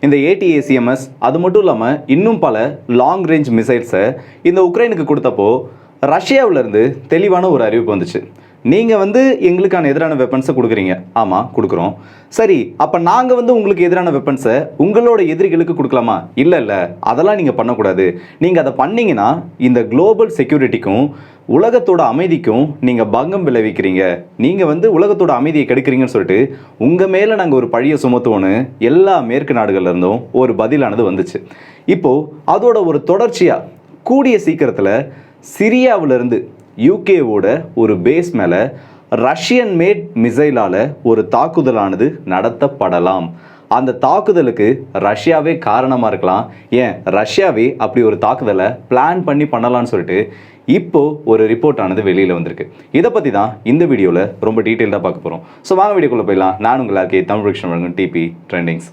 இந்த ஏடிஏசிஎம்எஸ் அது மட்டும் இல்லாமல் இன்னும் பல லாங் ரேஞ்ச் மிசைல்ஸை இந்த உக்ரைனுக்கு கொடுத்தப்போ ரஷ்யாவிலேருந்து தெளிவான ஒரு அறிவிப்பு வந்துச்சு. நீங்கள் வந்து எங்களுக்கான எதிரான வெப்பன்ஸை கொடுக்குறீங்க. ஆமாம் கொடுக்குறோம். சரி அப்போ நாங்கள் வந்து உங்களுக்கு எதிரான வெப்பன்ஸை உங்களோட எதிரிகளுக்கு கொடுக்கலாமா? இல்லை இல்லை. அதெல்லாம் நீங்கள் பண்ணக்கூடாது. நீங்கள் அதை பண்ணீங்கன்னா இந்த குளோபல் செக்யூரிட்டிக்கும் உலகத்தோட அமைதிக்கும் நீங்கள் பங்கம் விளைவிக்கிறீங்க. நீங்கள் வந்து உலகத்தோட அமைதியை கெடுக்கிறீங்கன்னு சொல்லிட்டு உங்கள் மேலே நாங்கள் ஒரு பழியை சுமத்துவோன்னு எல்லா மேற்கு நாடுகள்லேருந்தும் ஒரு பதிலானது வந்துச்சு. இப்போது அதோட ஒரு தொடர்ச்சியாக கூடிய சீக்கிரத்தில் சிரியாவிலிருந்து யூகேவோட ஒரு பேஸ் மேலே ரஷ்யன் மேட் மிசைலால் ஒரு தாக்குதலானது நடத்தப்படலாம். அந்த தாக்குதலுக்கு ரஷ்யாவே காரணமாக இருக்கலாம். ஏன்? ரஷ்யாவே அப்படி ஒரு தாக்குதலை பிளான் பண்ணி பண்ணலாம்னு சொல்லிட்டு இப்போது ஒரு ரிப்போர்ட் ஆனது வெளியில் வந்திருக்கு. இதை பற்றி தான் இந்த வீடியோவில் ரொம்ப டீட்டெயில்டாக பார்க்க போகிறோம் ஸோ வாங்க வீடியோக்குள்ளே போயிடலாம். நான் உங்களுக்கு தமிழ் பிரக்ஷன் வழங்கும் டிபி ட்ரெண்டிங்ஸ்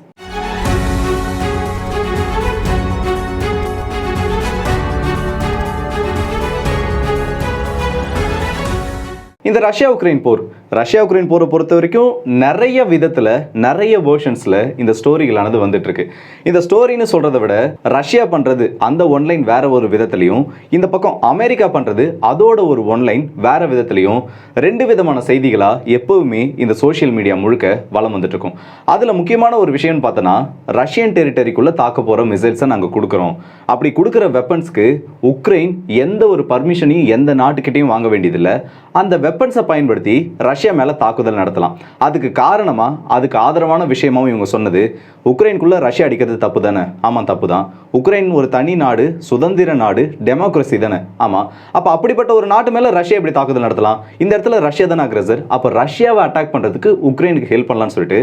இந்த ரஷ்யா உக்ரைன் போர். ரஷ்யா உக்ரைன் போரை பொறுத்த வரைக்கும் நிறைய விதத்தில் நிறைய வேர்ஷன்ஸில் இந்த ஸ்டோரிகளானது வந்துட்டுருக்கு. இந்த ஸ்டோரின்னு சொல்கிறத விட ரஷ்யா பண்ணுறது அந்த ஒன்லைன் வேற ஒரு விதத்துலையும் இந்த பக்கம் அமெரிக்கா பண்ணுறது அதோட ஒரு ஒன்லைன் வேற விதத்துலையும் ரெண்டு விதமான செய்திகளாக எப்போவுமே இந்த சோஷியல் மீடியா முழுக்க வளம் வந்துட்டுருக்கும். அதில் முக்கியமான ஒரு விஷயம்னு பார்த்தோன்னா ரஷ்யன் டெரிட்டரிக்குள்ளே தாக்க போகிற மிசைல்ஸை நாங்கள் கொடுக்குறோம். அப்படி கொடுக்குற வெப்பன்ஸ்க்கு உக்ரைன் எந்த ஒரு பர்மிஷனையும் எந்த நாட்டுக்கிட்டையும் வாங்க வேண்டியதில்லை. அந்த வெப்பன்ஸை பயன்படுத்தி ரஷ்யா ரஷ்யா மேலே தாக்குதல் நடத்தலாம். அதுக்கு காரணமாக அதுக்கு ஆதரவான விஷயமாகவும் இவங்க சொன்னது உக்ரைனுக்குள்ளே ரஷ்யா அடிக்கிறது தப்பு தானே ஆமாம் தப்பு தான் உக்ரைன் ஒரு தனி நாடு சுதந்திர நாடு டெமோக்ரஸி தானே? ஆமாம் அப்போ அப்படிப்பட்ட ஒரு நாட்டு மேலே ரஷ்யா எப்படி தாக்குதல் நடத்தலாம்? இந்த இடத்துல ரஷ்யா தானே அக்ரஸர்? அப்போ ரஷ்யாவை அட்டாக் பண்ணுறதுக்கு உக்ரைனுக்கு ஹெல்ப் பண்ணலாம்னு சொல்லிட்டு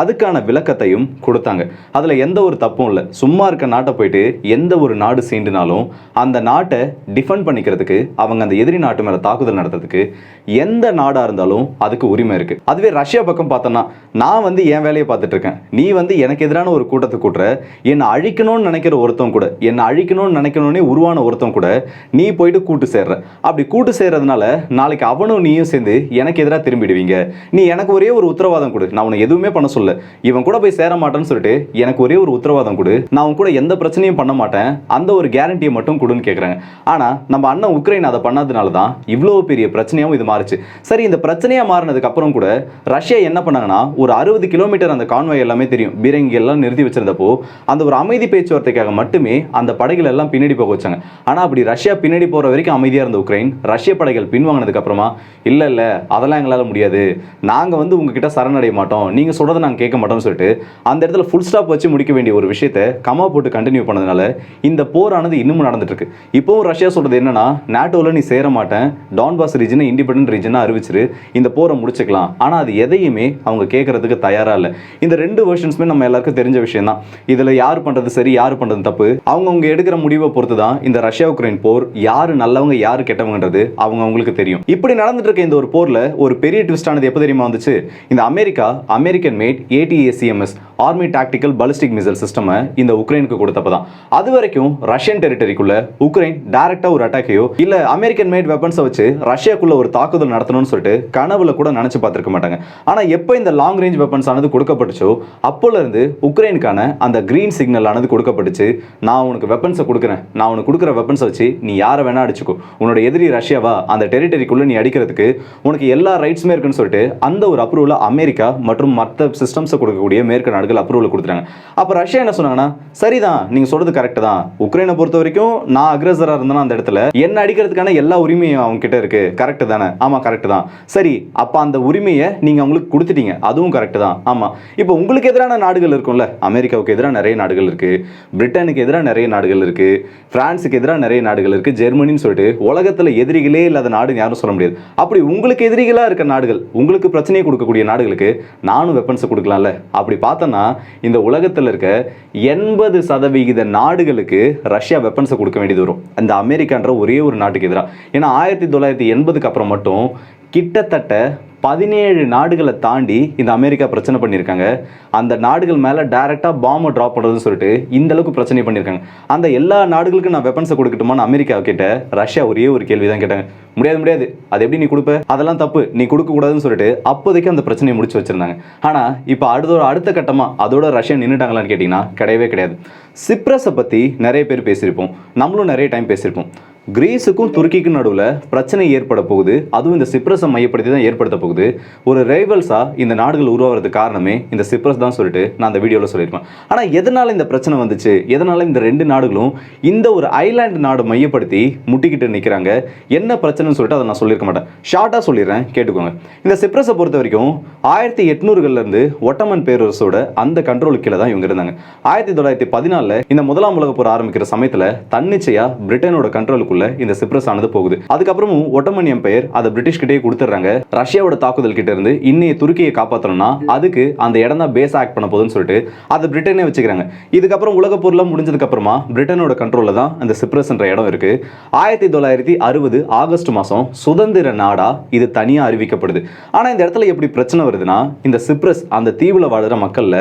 அதுக்கான விளக்கத்தையும் கொடுத்தாங்க. அதில் எந்த ஒரு தப்பும் இல்லை. சும்மா இருக்க நாட்டை போயிட்டு எந்த ஒரு நாடு சீண்டுனாலும் அந்த நாட்டை டிஃபெண்ட் பண்ணிக்கிறதுக்கு அவங்க அந்த எதிரி நாட்டு மேலே தாக்குதல் நடத்துறதுக்கு எந்த நாடாக இருந்தாலும் அதுக்கு உரிமை இருக்குது அதுவே ரஷ்யா பக்கம் பார்த்தோன்னா நான் வந்து என் வேலையை பார்த்துட்டு இருக்கேன் நீ வந்து எனக்கு எதிரான ஒரு கூட்டத்தை கூட்டுற. என்னை அழிக்கணும்னு நினைக்கிற ஒருத்தன் கூட என்னை அழிக்கணும்னு நினைக்கணும்னே உருவான ஒருத்தன் கூட நீ போயிட்டு கூட்டு சேர்ற. அப்படி கூட்டு சேர்றதுனால நாளைக்கு அவனும் நீயும் சேர்ந்து எனக்கு எதிராக திரும்பிடுவீங்க. நீ எனக்கு ஒரே ஒரு உத்தரவாதம் கொடு. நான் உன்னை எதுவுமே பண்ண சொல்ல. இவன் கூட போய் சேர மாட்டேன்னு சொல்லிட்டு எனக்கு ஒரே ஒரு உத்தரவாதம் கொடு. நான் உன் கூட எந்த பிரச்சனையும் பண்ண மாட்டேன். அந்த ஒரு கேரண்டியை மட்டும் கொடுன்னு கேட்குறாங்க ஆனால் நம்ம அண்ணன் உக்ரைன் அதை பண்ணாதனால தான் இவ்வளோ பெரிய பிரச்சனையாகவும் இது மாறுச்சு. சரி இந்த பிரச்சனையாக மாறினதுக்கு அப்புறம் கூட ரஷ்யா என்ன பண்ணாங்கன்னா ஒரு அறுபது கிலோமீட்டர் அந்த கான்வாய் எல்லாமே தெரியும். பீரங்கி எல்லாம் நிறுத்தி வச்சிருந்தப்போ அந்த ஒரு அமைதி பேச்சுவார்த்தைக்காக மட்டுமே அந்த படைகள் எல்லாம் பின்னாடி போக வச்சாங்க. ஆனால் அப்படி ரஷ்யா பின்னாடி போகிற வரைக்கும் அமைதியாக இருந்த உக்ரைன் ரஷ்ய படைகள் பின்வாங்கினதுக்கு அப்புறமா இல்லை இல்லை அதெல்லாம் எங்களால் முடியாது. நாங்கள் வந்து உங்ககிட்ட சரணடைய மாட்டோம். நீங்கள் சொல்கிறத நாங்கள் கேட்க மாட்டோம்னு சொல்லிட்டு அந்த இடத்துல ஃபுல் ஸ்டாப் வச்சு முடிக்க வேண்டிய ஒரு விஷயத்தை கமா போட்டு கண்டினியூ பண்ணதுனால இந்த போரானது இன்னமும் நடந்துட்டு இருக்கு இப்போவும் ரஷ்யா சொல்கிறது என்னன்னா நாட்டோவில் நீ சேர மாட்டேன். டான்பாஸ் ரீஜனை இண்டிபெண்டன்ட் ரீஜனாக அறிவிச்சிரு. இந்த போர் முடிச்சுக்கலாம். ஆனால் அது எதையுமே அவங்க கேட்கறதுக்கு தயாராக இல்லை. இந்த ரெண்டு வேர்ஷன்ஸுமே நம்ம எல்லாருக்கும் தெரிஞ்ச விஷயம் தான் இதில் யார் பண்ணுறது சரி யார் பண்ணுறது தப்பு? அவங்கவுங்க எடுக்கிற முடிவை பொறுத்து தான் இந்த ரஷ்யா உக்ரைன் போர் யார் நல்லவங்க யார் கெட்டவங்கன்றது அவங்க அவங்களுக்கு தெரியும். இப்படி நடந்துட்டு இருக்க இந்த ஒரு போரில் ஒரு பெரிய ட்விஸ்ட் ஆனது எப்போ தெரியுமா வந்துச்சு? இந்த America American made ATACMS army tactical ballistic missile சிஸ்டமை இந்த உக்ரைனுக்கு கொடுத்தப்ப தான் அது வரைக்கும் ரஷ்யன் டெரிட்டரிக்குள்ள உக்ரைன் டைரக்டாக ஒரு அட்டாக்கையோ இல்லை அமெரிக்கன் மேட் வெப்பன்ஸை வச்சு ரஷ்யாக்குள்ள ஒரு தாக்குதல் நடத்தணும்னு சொல்லிட்டு கனவுல கூட நினச்சி பார்த்துருக்க மாட்டாங்க. ஆனால் எப்போ இந்த லாங் ரேஞ்ச் வெப்பன்ஸ் ஆனது கொடுக்கப்பட்டுச்சோ அப்போலேருந்து உக்ரைனுக்கான அந்த க்ரீன் சிக்னல் ஆனது கொடுக்கப்பட்டுச்சு. நான் உனக்கு வெப்பன்ஸை கொடுக்குறேன். நான் உனக்கு கொடுக்குற வெப்பன்ஸை வச்சு நீ யாரை வேணா அடிச்சுக்கோ. உன்னோட எதிரி ரஷ்யாவா அந்த டெரிட்டரிக்குள்ள நீ அடிக்கிறதுக்கு உனக்கு எல்லா ரைட்ஸுமே இருக்குன்னு சொல்லிட்டு அந்த ஒரு அப்ரூவலை அமெரிக்கா மற்றும் மற்ற சிஸ்டம்ஸை கொடுக்கக்கூடிய மேற்கு நாடுகள் அப்ரூவல் கொடுத்துட்டாங்க. அப்போ ரஷ்யா என்ன சொன்னாங்கன்னா சரிதான் நீங்க சொல்றது கரெக்ட் தான். உக்ரைனை பொறுத்த வரைக்கும் நான் அக்ரஸரா இருந்தேன்னா அந்த இடத்துல என்ன அடிக்கிறதுக்கான எல்லா உரிமையும் அவங்க கிட்ட இருக்கு. கரெக்ட் தானே? ஆமா கரெக்ட் தான். சரி அப்ப அந்த உரிமையை நீங்க அவங்களுக்கு கொடுத்துட்டீங்க. அதுவும் கரெக்ட் தான். ஆமா. இப்போ உங்களுக்கு எதிரான நாடுகள் இருக்கும்ல? அமெரிக்காவுக்கு எதிராக நிறைய நாடுகள் இருக்கு. பிரிட்டனுக்கு எதிராக நிறைய நாடுகள் இருக்கு. பிரான்ஸுக்கு எதிராக நிறைய நாடுகள் இருக்கு. ஜெர்மனின்னு சொல்லிட்டு உலகத்துல எதிரிகளே இல்லாத நாடுன்னு யாரும் சொல்ல முடியாது. அப்படி உங்களுக்கு எதிரிகளா இருக்க நாடுகள் உங்களுக்கு பிரச்சனையை கொடுக்கக்கூடிய நாடுகளுக்கு நானும் வெப்பன்ஸை கொடுக்கலாம்ல? அப்படி பார்த்தா என்னன்னா இந்த உலகத்தில் இருக்க எண்பது சதவிகித நாடுகளுக்கு ரஷ்யா வெப்பன்ஸை கொடுக்க வேண்டியது வரும். அந்த அமெரிக்கான்ற ஒரே ஒரு நாட்டுக்கு எதிராக ஏன்னா ஆயிரத்தி தொள்ளாயிரத்தி எண்பதுக்கு அப்புறம் மட்டும் கிட்டத்தட்ட பதினேழு நாடுகளை தாண்டி இந்த அமெரிக்கா பிரச்சனை பண்ணியிருக்காங்க. அந்த நாடுகள் மேலே டேரெக்டாக பாம்பை ட்ராப் பண்ணுறதுன்னு சொல்லிட்டு இந்த அளவுக்கு பிரச்சனை பண்ணியிருக்காங்க. அந்த எல்லா நாடுகளுக்கும் நான் வெப்பன்ஸை கொடுக்கட்டுமான்னு அமெரிக்கா கிட்ட ரஷ்யா ஒரே ஒரு கேள்வி தான் கேட்டாங்க. முடியாது முடியாது. அது எப்படி நீ கொடுப்ப? அதெல்லாம் தப்பு. நீ கொடுக்கக்கூடாதுன்னு சொல்லிட்டு அப்போதைக்கு அந்த பிரச்சனையை முடிச்சு வச்சிருந்தாங்க. ஆனால் இப்போ அடுத்த அடுத்த கட்டமாக அதோட ரஷ்யா நின்றுட்டாங்களான்னு கேட்டிங்கன்னா கிடையவே கிடையாது. சிப்ரஸை பற்றி நிறைய பேர் பேசியிருப்போம். நம்மளும் நிறைய டைம் பேசியிருப்போம். கிரீஸுக்கும் துருக்கிக்கும் நடுவில் பிரச்சனை ஏற்பட போகுது. அதுவும் இந்த சிப்ரஸை மையப்படுத்தி தான் ஏற்படுத்த போகுது. ஒரு ரைவல்ஸாக இந்த நாடுகள் உருவாகிறதுக்கு காரணமே இந்த சிப்ரஸ் தான் சொல்லிட்டு நான் அந்த வீடியோவில் சொல்லியிருப்பேன். ஆனால் எதனால் இந்த பிரச்சனை வந்துச்சு? எதனால் இந்த ரெண்டு நாடுகளும் இந்த ஒரு ஐலாண்டு நாடு மையப்படுத்தி முட்டிக்கிட்டு நிற்கிறாங்க என்ன பிரச்சனைன்னு சொல்லிட்டு அதை நான் சொல்லியிருக்க மாட்டேன். ஷார்ட்டாக சொல்லிடுறேன் கேட்டுக்கோங்க. இந்த சிப்ரஸை பொறுத்த வரைக்கும் ஆயிரத்தி எட்நூறுகள்லேருந்து ஒட்டமன் பேரரசோட அந்த கண்ட்ரோலுக்கு கீழே தான் இவங்க இருந்தாங்க. ஆயிரத்தி தொள்ளாயிரத்தி பதினாலில் இந்த முதலாம் உலக போர் ஆரம்பிக்கிற சமயத்தில் தன்னிச்சையாக பிரிட்டனோட கண்ட்ரோலுக்கு கண்ட்ரோலுக்குள்ள இந்த சிப்ரஸ் ஆனது போகுது. அதுக்கப்புறமும் ஒட்டமன் எம்பையர் அதை பிரிட்டிஷ் கிட்டே கொடுத்துறாங்க ரஷ்யாவோட தாக்குதல் கிட்ட இருந்து இன்னைய துருக்கியை காப்பாற்றணும்னா அதுக்கு அந்த இடம் தான் பேஸ் ஆக்ட் பண்ண போகுதுன்னு சொல்லிட்டு அதை பிரிட்டனே வச்சுக்கிறாங்க. இதுக்கப்புறம் உலக பொருளாக முடிஞ்சதுக்கு அப்புறமா பிரிட்டனோட கண்ட்ரோலில் தான் அந்த சிப்ரஸ்ன்ற இடம் இருக்கு. ஆயிரத்தி தொள்ளாயிரத்தி அறுபது ஆகஸ்ட் மாதம் சுதந்திர நாடா இது தனியாக அறிவிக்கப்படுது. ஆனால் இந்த இடத்துல எப்படி பிரச்சனை வருதுன்னா இந்த சிப்ரஸ் அந்த தீவில் வாழுற மக்கள்ல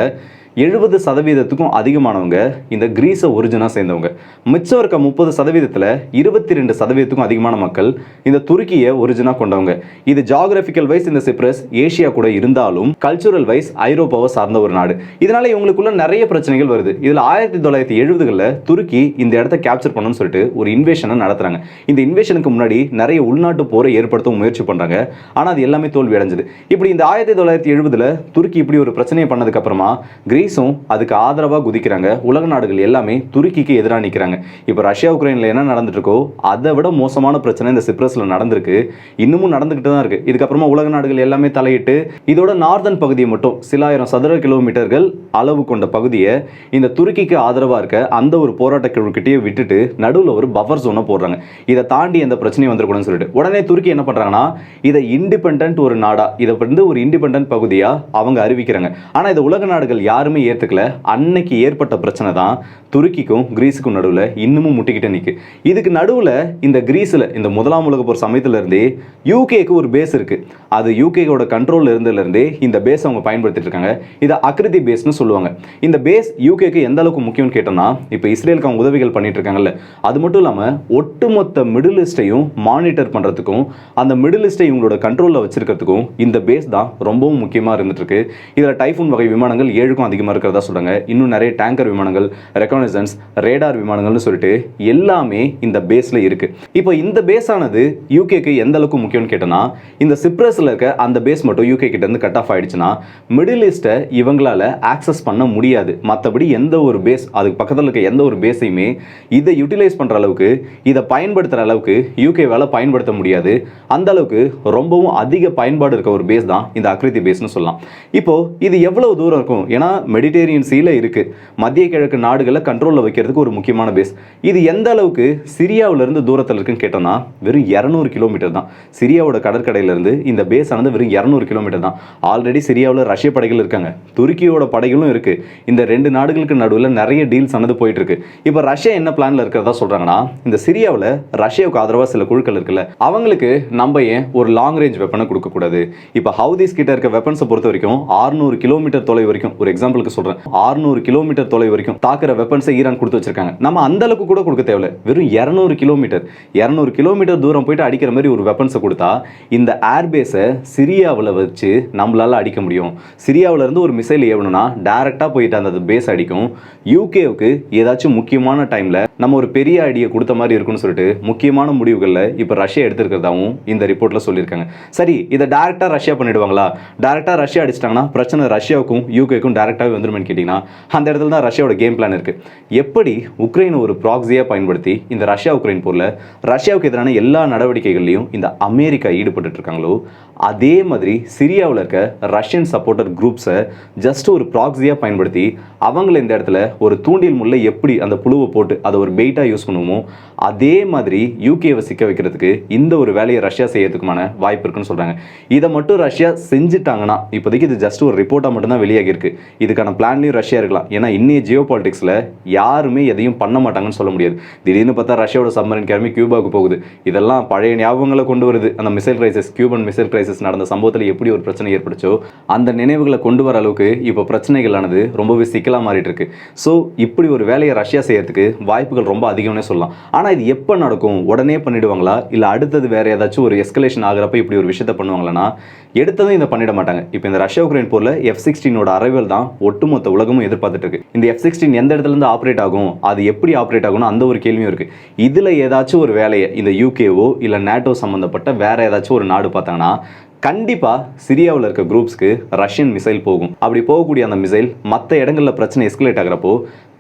எழுபது சதவீதத்துக்கும் அதிகமானவங்க இந்த கிரீஸை ஒரிஜினாக சேர்ந்தவங்க. மிச்சம் இருக்க முப்பது சதவீதத்தில் இருபத்தி ரெண்டு சதவீதத்துக்கும் அதிகமான மக்கள் இந்த துருக்கியை ஒரிஜினாக கொண்டவங்க. இது ஜாகிரபிக்கல் வைஸ் இந்த சிப்ரஸ் ஏஷியா கூட இருந்தாலும் கல்ச்சுரல் வைஸ் ஐரோப்பாவை சார்ந்த ஒரு நாடு. இதனால இவங்களுக்குள்ள நிறைய பிரச்சனைகள் வருது. இதில் ஆயிரத்தி தொள்ளாயிரத்தி எழுபதுகளில் துருக்கி இந்த இடத்த கேப்சர் பண்ணணும்னு சொல்லிட்டு ஒரு இன்வேஷனை நடத்துறாங்க. இந்த இன்வேஷனுக்கு முன்னாடி நிறைய உள்நாட்டு போரை ஏற்படுத்த முயற்சி பண்றாங்க. ஆனால் அது எல்லாமே தோல்வி அடைஞ்சது இப்படி இந்த ஆயிரத்தி தொள்ளாயிரத்தி எழுபதுல துருக்கி இப்படி ஒரு பிரச்சனையை பண்ணதுக்கு அப்புறமா கிரீஸும் அதுக்கு ஆதரவாக குதிக்கிறாங்க. உலக நாடுகள் எல்லாமே துருக்கிக்கு எதிராக நிற்கிறாங்க இப்போ ரஷ்யா உக்ரைனில் என்ன நடந்துட்டுருக்கோ அதை விட மோசமான பிரச்சனை இந்த சிப்ரஸில் நடந்திருக்கு. இன்னமும் நடந்துக்கிட்டு தான் இருக்குது இதுக்கப்புறமா உலக நாடுகள் எல்லாமே தலையிட்டு இதோட நார்தன் பகுதியை மட்டும் சில ஆயிரம் சதுர கிலோமீட்டர்கள் அளவு கொண்ட பகுதியை இந்த துருக்கிக்கு ஆதரவாக இருக்க அந்த ஒரு போராட்ட குழுக்கிட்டே விட்டுட்டு நடுவில் ஒரு பஃபர் ஜோனை போடுறாங்க. இதை தாண்டி எந்த பிரச்சனையும் வந்துடக்கூடாதுன்னு சொல்லிட்டு. உடனே துருக்கி என்ன பண்ணுறாங்கன்னா இதை இண்டிபெண்ட் ஒரு நாடாக இதை வந்து ஒரு இண்டிபெண்ட் பகுதியாக அவங்க அறிவிக்கிறாங்க. ஆனால் இதை உலக நாடுகள் யாரும் ஏற்றுக்கல அன்னைக்கு ஏற்பட்ட பிரச்சனை தான் துருக்கிக்கும் கிரீஸுக்கும் நடுவில் இன்னமும் முட்டிக்கிட்டே நிற்கு இதுக்கு நடுவில் இந்த கிரீஸில் இந்த முதலாம் உலக போர் சமயத்துல இருந்தே யூகேக்கு ஒரு பேஸ் இருக்குது அது யூகேவோட கண்ட்ரோலில் இருந்ததுலேருந்தே இந்த பேஸ் அவங்க பயன்படுத்திட்டு இருக்காங்க. இதை அக்ரிதி பேஸ்னு சொல்லுவாங்க. இந்த பேஸ் யூகேக்கு எந்த அளவுக்கு முக்கியம்னு கேட்டோம்னா இப்போ இஸ்ரேலுக்கு அவங்க உதவிகள் பண்ணிட்டு இருக்காங்கல்ல அது மட்டும் இல்லாமல் ஒட்டுமொத்த மிடில் ஈஸ்டையும் மானிட்டர் பண்ணுறதுக்கும் அந்த மிடில் ஈஸ்டை இவங்களோட கண்ட்ரோலில் வச்சிருக்கிறதுக்கும் இந்த பேஸ் தான் ரொம்பவும் முக்கியமாக இருந்துட்டு இருக்கு. இதில் டைஃபூன் வகை விமானங்கள் ஏழுக்கும் அதிகமாக இருக்கிறதா சொல்கிறாங்க இன்னும் நிறைய டேங்கர் விமானங்கள் ரெக்கனைசன்ஸ் ரேடார் விமானங்கள்னு சொல்லிட்டு எல்லாமே இந்த பேஸில் இருக்குது இப்போ இந்த பேஸானது யூகேக்கு எந்த அளவுக்கு முக்கியம்னு கேட்டோன்னா இந்த சிப்ரஸில் இருக்க அந்த பேஸ் மட்டும் யூகே கிட்டேருந்து கட் ஆஃப் ஆயிடுச்சுன்னா மிடில் ஈஸ்ட்டை இவங்களால ஆக்சஸ் பண்ண முடியாது. மற்றபடி எந்த ஒரு பேஸ் அதுக்கு பக்கத்தில் இருக்க எந்த ஒரு பேஸையுமே இதை யூட்டிலைஸ் பண்ணுற அளவுக்கு இதை பயன்படுத்துகிற அளவுக்கு யூகேவால் பயன்படுத்த முடியாது. அந்த அளவுக்கு ரொம்பவும் அதிக பயன்பாடு இருக்க ஒரு பேஸ் தான் இந்த அக்ரிதி பேஸ்னு சொல்லலாம். இப்போ இது எவ்வளவு தூரம் இருக்கும்? ஏன்னா மெடிடேரியன் சீல இருக்கு. மத்திய கிழக்கு நாடுகளை கண்ட்ரோலில் வைக்கிறதுக்கு ஒரு முக்கியமான பேஸ் இது எந்த அளவுக்கு சிரியாவுல இருந்து தூரத்தில் இருக்குன்னு கேட்டோம்னா வெறும் இரநூறு கிலோமீட்டர் தான். சிரியாவோட கடற்கடையிலேருந்து இந்த பேஸ் ஆனது வெறும் இரநூறு கிலோமீட்டர் தான். ஆல்ரெடி சிரியாவில் ரஷ்ய படைகள் இருக்காங்க. துருக்கியோட படைகளும் இருக்கு. இந்த ரெண்டு நாடுகளுக்கு நடுவில் நிறைய டீல்ஸ் ஆனது போயிட்டு இருக்கு. இப்போ ரஷ்யா என்ன பிளான்ல இருக்கிறதா சொல்றாங்கன்னா இந்த சிரியாவில் ரஷ்யாவுக்கு ஆதரவாக சில குழுக்கள் இருக்குல்ல அவங்களுக்கு நம்ம ஏன் ஒரு லாங் ரேஞ்ச் வெப்பனை கொடுக்கக்கூடாது? இப்போ ஹவுதிஸ் கிட்ட இருக்க வெப்பன்ஸை பொறுத்த வரைக்கும் 600 கிலோமீட்டர் தொலை வரைக்கும் ஒரு எக்ஸாம்பிள் எக்ஸாம்பிளுக்கு சொல்றேன். 600 கிலோமீட்டர் தொலை வரைக்கும் தாக்குற வெப்பன்ஸை ஈரான் கொடுத்து வச்சிருக்காங்க. நம்ம அந்த அளவுக்கு கூட கொடுக்க தேவையில்ல. வெறும் 200 கிலோமீட்டர் 200 கிலோமீட்டர் தூரம் போயிட்டு அடிக்கிற மாதிரி ஒரு வெப்பன்ஸை கொடுத்தா இந்த ஏர்பேஸை சிரியாவில் வச்சு நம்மளால அடிக்க முடியும். சிரியாவுல இருந்து ஒரு மிசைல் ஏவணும்னா டைரக்டா போயிட்டு அந்த பேஸ் அடிக்கும். யூகேவுக்கு ஏதாச்சும் முக்கியமான டைம்ல நம்ம ஒரு பெரிய ஐடியை கொடுத்த மாதிரி இருக்கும்னு சொல்லிட்டு முக்கியமான முடிவுகளில் இப்போ ரஷ்யா எடுத்திருக்கிறதாவும் இந்த ரிப்போர்ட்ல சொல்லியிருக்காங்க. சரி இதை டேரெக்டாக ரஷ்யா பண்ணிடுவாங்களா? டேரெக்டாக ரஷ்யா அடிச்சிட்டாங்கன்னா பிரச்சனை ரஷ்யாவுக்கும் யூகேக்கும் டேரக்டாகவே வந்துருமென்னு கேட்டிங்கன்னா அந்த இடத்துல தான் ரஷ்யாவோட கேம் பிளான் இருக்குது எப்படி உக்ரைன் ஒரு ப்ராக்ஸியாக பயன்படுத்தி இந்த ரஷ்யா உக்ரைன் போரில் ரஷ்யாவுக்கு எதிரான எல்லா நடவடிக்கைகள்லையும் இந்த அமெரிக்கா ஈடுபட்டு இருக்காங்களோ அதே மாதிரி சிரியாவில் இருக்க ரஷ்யன் சப்போர்ட்டர் குரூப்ஸை ஜஸ்ட் ஒரு ப்ராக்ஸியாக பயன்படுத்தி அவங்கள இந்த இடத்துல ஒரு தூண்டில் முல்லை எப்படி அந்த புழுவை போட்டு அதை ஒரு பெயிட்டாக யூஸ் பண்ணுவோமோ அதே மாதிரி யூகேவை சிக்க வைக்கிறதுக்கு இந்த ஒரு வேலையை ரஷ்யா செய்யறதுக்குமான வாய்ப்பு இருக்குன்னு சொல்கிறாங்க இதை மட்டும் ரஷ்யா செஞ்சுட்டாங்கன்னா இப்போதைக்கு இது ஜஸ்ட் ஒரு ரிப்போர்ட்டாக மட்டும்தான் வெளியாகி இருக்கு இது அதுக்கான பிளான்லையும் ரஷ்யா இருக்கலாம். ஏன்னா இன்னைய ஜியோ பாலிட்டிக்ஸில் யாருமே எதையும் பண்ண மாட்டாங்கன்னு சொல்ல முடியாது. திடீர்னு பார்த்தா ரஷ்யாவோட சம்மரின் கிளம்பி கியூபாவுக்கு போகுது. இதெல்லாம் பழைய ஞாபகங்களை கொண்டு வருது. அந்த missile crisis Cuban missile crisis நடந்த சம்பவத்தில் எப்படி ஒரு பிரச்சனை ஏற்படுச்சோ அந்த நினைவுகளை கொண்டு வர அளவுக்கு இப்போ பிரச்சனைகளானது ரொம்பவே சிக்கலாக மாறிட்டு இருக்கு ஸோ இப்படி ஒரு வேலையை ரஷ்யா செய்யறதுக்கு வாய்ப்புகள் ரொம்ப அதிகம்னே சொல்லலாம். ஆனால் இது எப்போ நடக்கும்? உடனே பண்ணிடுவாங்களா? இல்லை அடுத்தது வேற ஏதாச்சும் ஒரு எஸ்கலேஷன் ஆகிறப்ப இப்படி ஒரு விஷயத்த பண்ணுவாங்களான்னா எடுத்ததும் இதை பண்ணிட மாட்டாங்க. இப்போ இந்த ரஷ்யா உக்ரைன் போரில் எஃப் சிக்ஸ்டீனோட அரைவல் தான் ஒட்டுமொத்த உலகமும் எதிர்பார்த்துட்டு இருக்கு. இந்த எஃப் சிக்ஸ்டீன் எந்த இடத்துல இருந்து ஆப்ரேட் ஆகும்? அது எப்படி ஆப்ரேட் ஆகும்னு அந்த ஒரு கேள்வியும் இருக்கு. இதுல ஏதாச்சும் ஒரு வேலையை இந்த யூகேவோ இல்லை நேட்டோ சம்மந்தப்பட்ட வேற ஏதாச்சும் ஒரு நாடு பார்த்தாங்கன்னா கண்டிப்பாக சிரியாவில் இருக்க குரூப்ஸ்க்கு ரஷ்யன் மிசைல் போகும். அப்படி போகக்கூடிய அந்த மிசைல் மற்ற இடங்களில் பிரச்சனை எஸ்கலேட் ஆகிறப்போ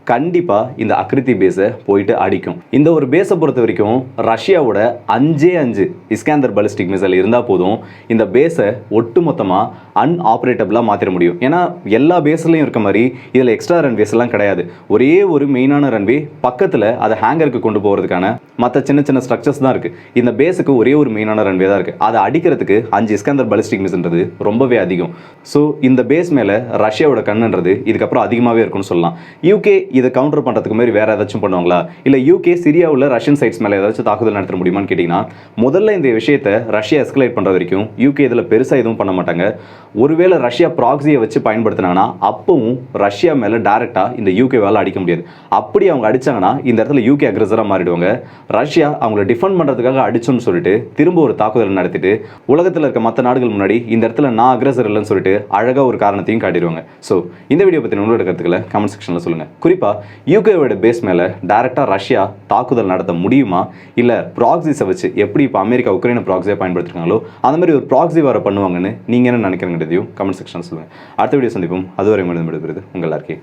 கண்டிப்பாக இந்த அக்ரித்தி பேஸை போயிட்டு அடிக்கும். இந்த ஒரு பேஸை பொறுத்த வரைக்கும் ரஷ்யாவோட அஞ்சே அஞ்சு இஸ்காந்தர் பலிஸ்டிக் மிசைல் இருந்தால் போதும் இந்த பேஸை ஒட்டுமொத்தமாக அன்ஆப்ரேட்டபிளாக மாற்றிட முடியும். ஏன்னா எல்லா பேஸ்லையும் இருக்க மாதிரி இதில் எக்ஸ்ட்ரா ரன்வேஸ் எல்லாம் கிடையாது. ஒரே ஒரு மெயினான ரன்வே பக்கத்தில் அதை ஹேங்கருக்கு கொண்டு போகிறதுக்கான மற்ற சின்ன சின்ன ஸ்ட்ரக்சர்ஸ் தான் இருக்குது இந்த பேஸுக்கு ஒரே ஒரு மெயினான ரன்வே தான் இருக்குது அதை அடிக்கிறதுக்கு அஞ்சு இஸ்காந்தர் பலிஸ்டிக் மிஸ்ன்றது ரொம்பவே அதிகம். ஸோ இந்த பேஸ் மேலே ரஷ்யாவோட கண்ணுன்றது இதுக்கப்புறம் அதிகமாகவே இருக்கும்னு சொல்லலாம். யூகே இதை கவுண்டர் பண்ணுறதுக்கு மாதிரி வேறு ஏதாச்சும் பண்ணுவாங்களா? இல்லை யூகே சிரியாவில் ரஷ்யன் சைட்ஸ் மேலே ஏதாச்சும் தாக்குதல் நடத்த முடியுமான்னு கேட்டிங்கன்னா முதல்ல இந்த விஷயத்தை ரஷ்யா எஸ்கலேட் பண்ணுற வரைக்கும் யூகே இதில் பெருசாக எதுவும் பண்ண மாட்டாங்க. ஒருவேளை ரஷ்யா ப்ராக்ஸியை வச்சு பயன்படுத்தினாங்கன்னா அப்பவும் ரஷ்யா மேலே டேரெக்டாக இந்த யூகேவால் அடிக்க முடியாது. அப்படி அவங்க அடிச்சாங்கன்னா இந்த இடத்துல யூகே அக்ரஸராக மாறிடுவாங்க. ரஷ்யா அவங்கள டிஃபெண்ட் பண்ணுறதுக்காக அடிச்சோன்னு சொல்லிட்டு திரும்ப ஒரு தாக்குதல் நடத்திட்டு உலகத்தில் இருக்க மற்ற நாடுகள் முன்னாடி இந்த இடத்துல நான் அக்ரஸர் இல்லைன்னு சொல்லிட்டு அழகாக ஒரு காரணத்தையும் காட்டிடுவாங்க. ஸோ இந்த வீடியோ பற்றி உங்களோட கருத்துக்களை கமெண்ட் செக்ஷனில் சொல்லுங்கள் குறிப்பாக யூகேவோட பேஸ் மேலே டைரெக்டாக ரஷ்யா தாக்குதல் நடத்த முடியுமா? இல்லை ப்ராக்ஸிஸை வச்சு எப்படி இப்போ அமெரிக்கா உக்ரைனை ப்ராக்ஸியை பயன்படுத்துறாங்களோ அந்த மாதிரி ஒரு ப்ராக்ஸி வர பண்ணுவாங்கன்னு நீங்கள் என்ன நினைக்கிறீங்கிறதையும் கமெண்ட் செக்ஷன் சொல்லுங்கள் அடுத்த வீடியோ சந்திப்போம். அதுவரை மீண்டும் விடுபடுது உங்கள் எல்லாருக்கே